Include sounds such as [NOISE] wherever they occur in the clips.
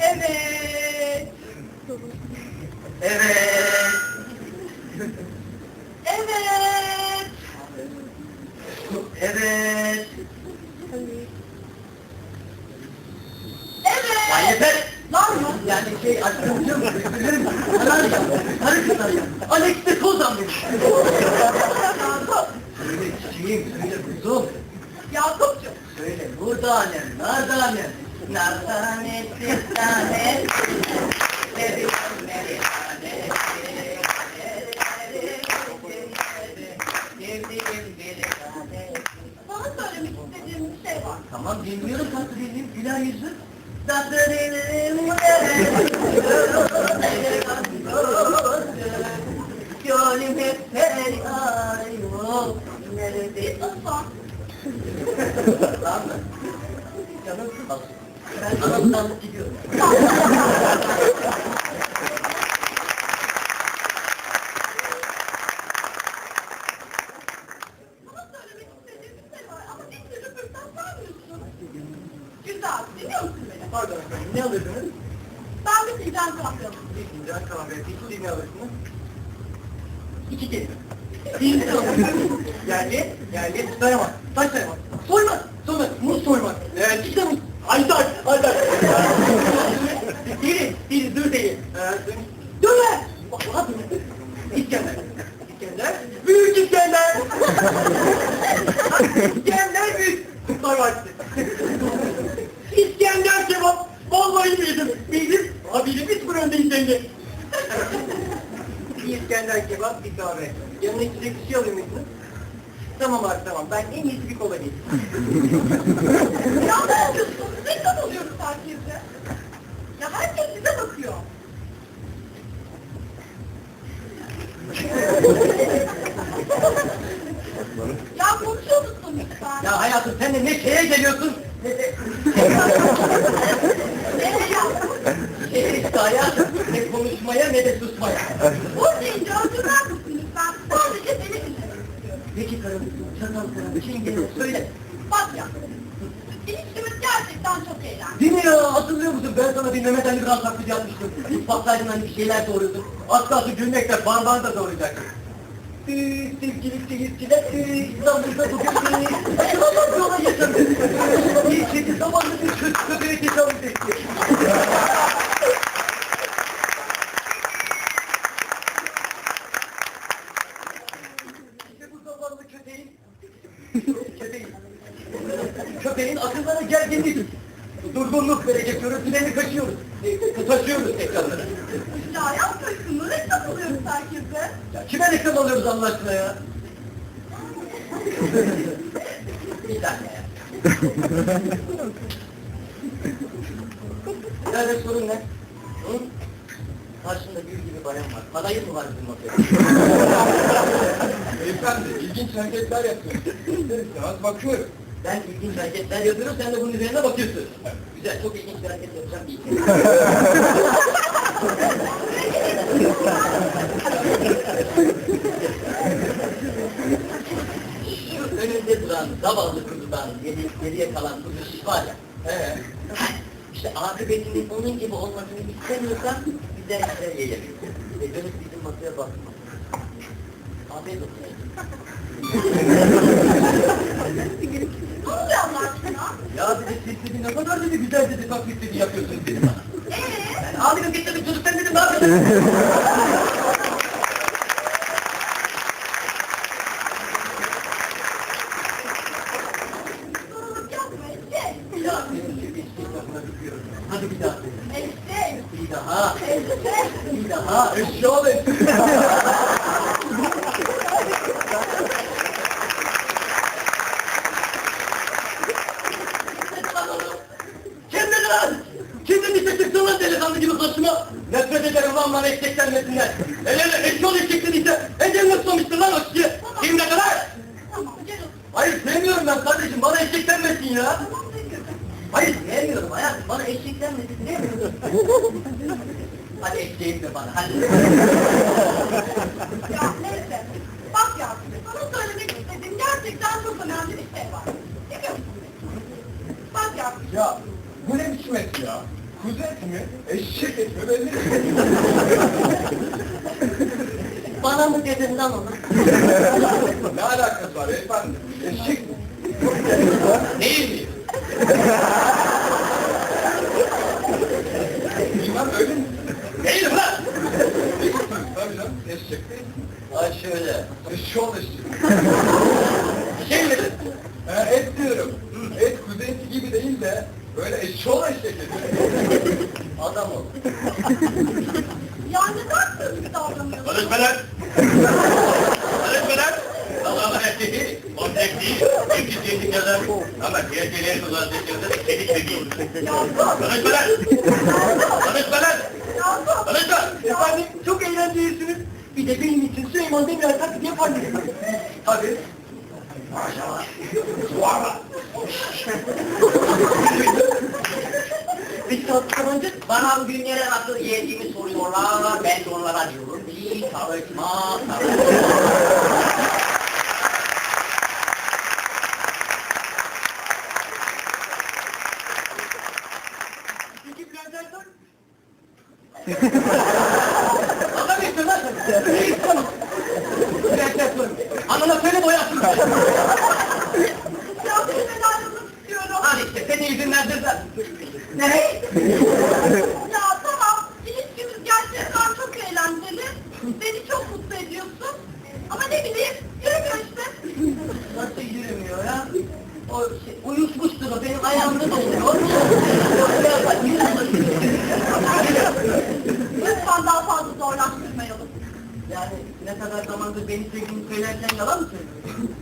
Evet. Evet. Evet. Evet. Evet. Ya yeter. Var mı? Yani şey diyorum. Üzülürüm. Karar ya. Karı kızar ya. Alex de Souza'm benim. Söyle çiçeğim, söyle. Söyle buranem, nardanem. Nardane, sistane. Seviyorum merihane. Sevdiğim bir tane. Sana söylemek istediğim bir şey var. Tamam dinliyorum tatlı dilim güler yüzlü. Tatlı dilim Gönlüm hep feryat Nerede Lütfen. Tamam mı? Canım olsun. Ben anamdan gidiyorum. Pardon efendim ne alırdınız? Ben bir fincan kahve alayım. Bir fincan kahve, bir şey ne alırsınız? İki kelime. Bir. Yerli, yerli, sayamaz, taş sayamaz. Soymak, soymak, muz soymak. Ee, işte muz. Haydar, haydar. Diri, diri, dır değil. Ee, döne. Bak, bak, döne. İskender. İskender. Büyük İskender. İskender büyük. Vadisi. İskender kebap. Vallahi bildim. Bildim. Abi biz bu öndeyiz seni. bir İskender kebap, bir kahve. Yanına içecek bir şey alıyor musunuz? Tamam abi tamam. Ben en iyisi bir kola geçeyim. [LAUGHS] Ya ne yapıyorsun? Dikkat oluyoruz herkese. Ya herkes bize bakıyor. ya konuşuyor musun lütfen? ya hayatım sen de ne şeye geliyorsun ne de Ne ya? şeye işte hayatım. Ne konuşmaya ne de susmaya. Bu deyince öldürmez misin Peki karım, çatal karım, geliyor söyle. Bak ya. İlişkimiz gerçekten çok eğlenceli. Değil mi ya? Hatırlıyor musun? Ben sana bir Mehmet Ali Kral taklidi yapmıştım. Patlaydın hani bir şeyler doğruyordun. Az kalsın gülmekle parmağını da doğrayacaktın. Eee, sevgili seyirciler, İstanbul'da bugün Allah yola yaşadı. Bir çetin zamanlı bir kötü köpeğe tecavüz etti. İşte bu zamanlı köpeğin, köpeğin, köpeğin akıllara gerginlik, durgunluk verecek görüntülerini kaçıyoruz. E, taşıyoruz ekranlara. Ya yapma şunu. Ne katılıyoruz herkese? Ya kime reklam alıyoruz Allah aşkına ya? bir tane ya. [LAUGHS] Nerede sorun ne? Hı? Karşında gül gibi bayan var. Kadayıf mı var bizim masaya? [LAUGHS] Beyefendi, ilginç hareketler yapıyorsunuz. Az bakıyorum. Ben ilginç hareketler yapıyorum, sen de bunun üzerine bakıyorsun. Güzel, çok ilginç bir hareket yapacağım değil. Şu [LAUGHS] önünde duran zavallı kuzudan geri, geriye kalan kuzu şiş var ya. Ee, İşte akıbetinin onun gibi olmasını istemiyorsan bize işler yiyelim. Ve dönüp bizim masaya bakma. Afiyet olsun. Ne oluyor Allah aşkına? Ya dedi siz ne kadar dedi güzel dedi taklit dedi yapıyorsunuz dedi bana. Eee? Ben ağlayıp gittim çocuktan dedim ne yapıyorsun? Soruluk yapma Ece. Ya şey. Hadi bir daha söyle. Bir daha. Bir daha. eşya ve Kim dedi lan? İşte lan delikanlı gibi karşıma? Nefret ederim lan bana eşek denmesinden. El ele eşki ol eşek dediyse ecelini tutmamıştır lan o kişi. Kim ne kadar? Hayır sevmiyorum ben kardeşim bana eşek denmesin ya. Hayır sevmiyorum hayatım bana eşek denmesin sevmiyorum. hadi eşeğim de bana hadi. [LAUGHS] Ya neyse. Bak ya sana söylemek istediğim gerçekten çok önemli bir şey var. Biliyor musun? Bak ya Ya Bu ne biçim et ya? Kuzu eti mi? Eşek eti mi? Belli. [LAUGHS] Bana mı dedin lan onu? [LAUGHS] ne alakası var efendim? Eşek mi? Değil mi? Bilmem öyle mi? Değilim lan! Tabii canım eşek değil. Ay şöyle. Eşşoğlu eşek. Şey mi dedin? Ha, et diyorum. Et kuzu eti gibi değil de böyle eşşoğlu eşek eti. Adam ol. Ya neden böyle davranıyorsun? Konuşma lan! Erkeği, objektif, etkisizlik yazar. Ama diğerleri kullandıklarında çelik de değil. Yakup! Konuşma lan! Konuşma lan! Konuşma! Efendim çok eğlencelisiniz. Bir de benim için Süleyman Demirel taklidi yapar mısınız? Tabii. Maşallah! Suarla! Bir saat kapanınca bana bugünlere nasıl geldiğimi soruyorlar. Ben de onlara diyorum ki çalışma, çalışma. Peki Bülent Ersoy? Anlamıyorsun lan sen. Ne istiyorsun? Bülent Ersoy. Anana söyle boyasın. Ya seni [LAUGHS] ayrılmak istiyorum. Al işte seni izin verdirler. Ne? Ya tamam, ilişkimiz gerçekten çok eğlenceli. Beni çok mutlu ediyorsun. Ama ne bileyim, yürümüyor işte. Nasıl yürümüyor ya? O şey, uyuşmuştur o benim ayağımda dolanıyor. Lütfen daha fazla zorlaştırmayalım. yani ne kadar zamandır beni sevdiğini söylerken yalan mı söylüyorsun?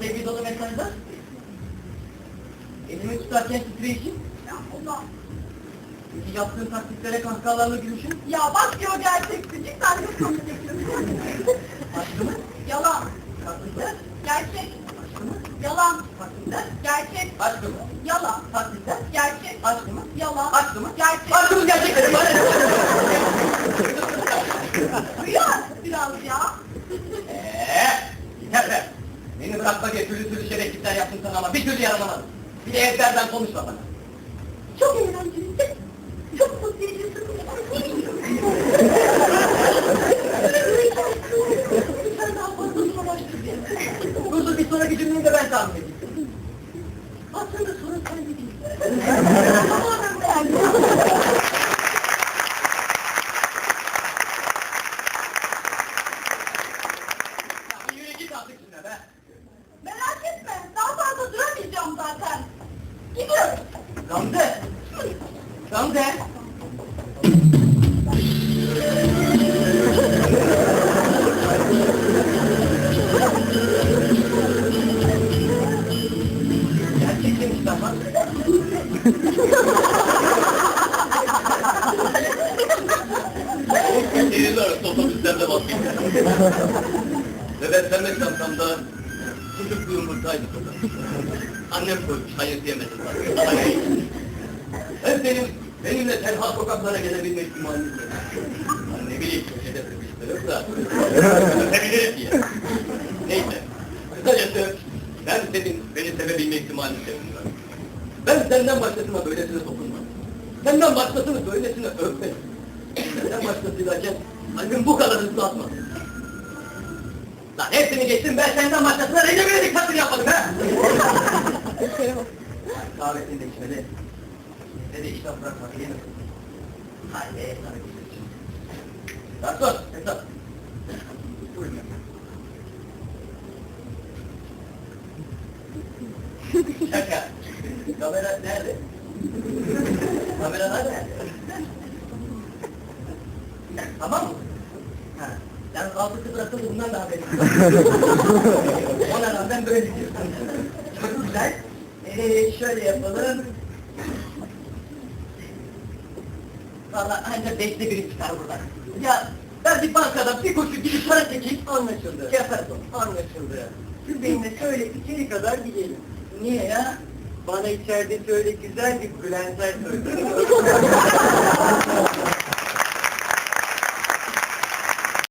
[LAUGHS] Sevgi dolu mesajlar. Elimi tutarken titreşim. Ya Allah. Peki yaptığın taktiklere kahkahalarla gülüşün. Ya bak diyor sen de komik yapıyorsun. Aşkı mı? Yalan. Taktikler. Gerçek. Aşkı mı? Yalan. Taktikler. Gerçek. Aşkı mı? Yalan. Taktikler. Gerçek. Aşkı mı? Yalan. Aşkı mı? Gerçek. Aşkımız gerçekleri bana ne? Duyuyor biraz ya. Eee, yeter be. Beni bırakma diye türlü türlü şerefsizler yaptın sana ama bir türlü yaranamadın. Bir de ezberden konuşma bana. Çok eğlenceli. Çok mutlu ediyorsun. Sen daha fazla. Dur dur bir sonraki cümleyi de ben tahmin edeyim. Aslında sorun sende değil. Tamamen beğendim. Ya yürü git artık şimdi be. Merak etme. Daha fazla duramayacağım zaten. Gidiyorum. Gamze. Gamze. Gerçekten. Senin arası otobüslerde vazgeçtim. Ve ben sevmek çantamda bir yumurtaydı burada. Annem koymuş, hayır diyemedim. Hem benim, benimle tenha sokaklara gelebilme ihtimalini yok. Yani ne bileyim, köşede sıkıştırıp da sevebilirim diye. Neyse, kısacası ben senin beni sevebilme ihtimalini sevmiyorum. Ben senden başkasına böylesine dokunmam. Senden başkasını böylesine öpmedim. Senden başkasıyla kalbim bu kadar hızlı atmadı. Lan hepsini geçtim ben senden başkasına recep İvedik taklidi yapmadım he! Davetini de içmedi. Ne de iştah bırakmadı değil mi? Haydi sana güzel. Garson, hesap. Buyurun. Şaka. Kamera nerede? Kamera nerede? tamam mı? Ha. Yani altı bıraktım bundan da haberim. yok. Ona rağmen böyle diyorsun. Çok güzel. Ee, şöyle yapalım. Valla ancak beşte biri çıkar buradan. Ya ben bir bankadan bir koşu gidip para çekeyim. Anlaşıldı. Yaparız onu. Anlaşıldı. Siz benimle şöyle içeri kadar gidelim. Niye ya? Bana içeride şöyle güzel bir Bülent Ersoy. [LAUGHS]